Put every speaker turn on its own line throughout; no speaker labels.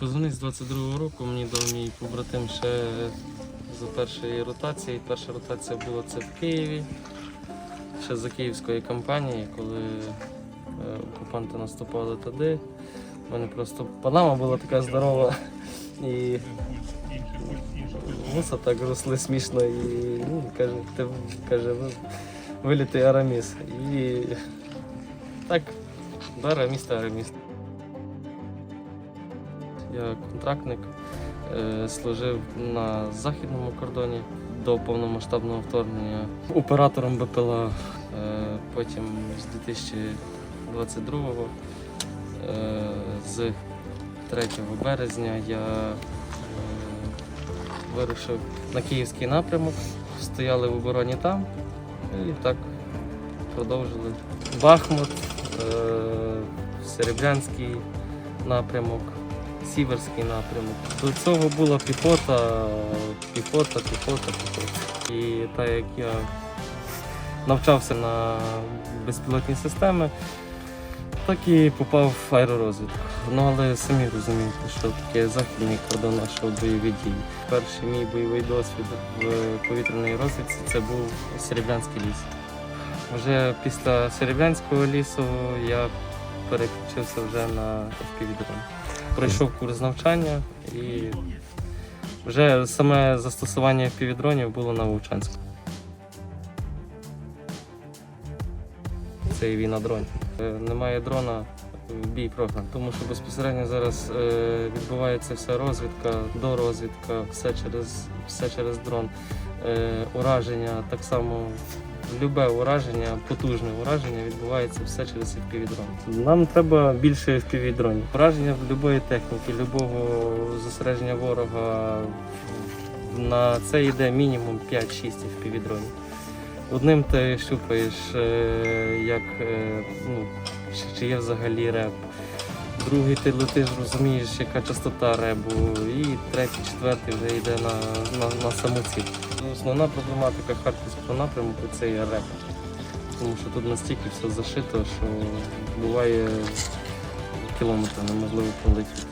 Позивний з 22-го року мені дав мій побратим ще за першої ротації. Перша ротація була це в Києві, ще за київської кампанії, коли е, окупанти наступали туди. У мене просто панама була така здорова і муса так росли смішно і ну, каже, ти каже, вилітий Араміс. І так, да, Араміс та Араміс. Я контрактник, е, служив на західному кордоні до повномасштабного вторгнення оператором БПЛА. Е, Потім з 2022-го, е, з 3 березня я вирушив на київський напрямок, стояли в обороні там і так продовжили. Бахмут, Серебрянський напрямок. Сіверський напрямок. До цього була піхота, піхота, піхота, піхота. І так як я навчався на безпілотні системи, так і попав в аеророзвідку. Ну але самі розумієте, що таке західний кордон нашого бойові дії. Перший мій бойовий досвід в повітряній розвідці це був Серебрянський ліс. Вже після Серебрянського лісу я переключився вже на FPV-дрон пройшов курс навчання і вже саме застосування півдронів було на Вовчанську. Це і війна дронів. Е, Немає дрона бій програм, тому що безпосередньо зараз е, відбувається вся розвідка, дорозвідка, все через, все через дрон. Е, ураження так само. Любе ураження, потужне ураження відбувається все через FPV-дрон. Нам треба більше FPV-дронів. Ураження будь-якої техніки, будь-якого зосередження ворога на це йде мінімум 5-6 FPV-дронів. Одним ти щупаєш, е, як, е, ну, чи є взагалі реп. Другий ти летиш, розумієш, яка частота ребу, і третій, четвертий вже йде на, на, на саму ціль. Ну, Основна проблематика харківського напрямку це є реп. Тому що тут настільки все зашито, що буває кілометр неможливо пролетіти.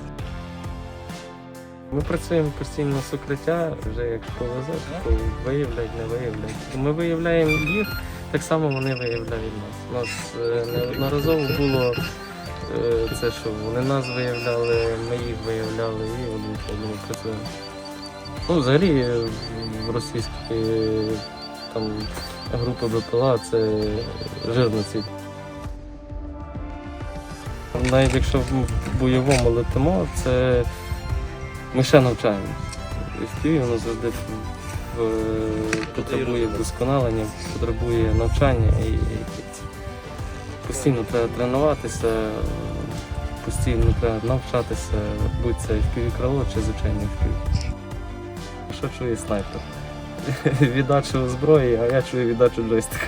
Ми працюємо постійно з укриття, вже як повезе, то виявлять, не виявлять. Ми виявляємо їх, так само вони виявляють нас. У нас е, неодноразово було е, це, що вони нас виявляли, ми їх виявляли і один одному працюємо. Ну, взагалі е, в російській е, там група БПЛА це жирна ціль. Навіть якщо в бойовому летимо, це ми ще навчаємося. В Києві воно завжди в- потребує вдосконалення, потребує навчання і, постійно треба тренуватися, постійно треба навчатися, будь це в крило чи звичайно в Що чує снайпер? Віддачу зброї, а я чую віддачу джойстика.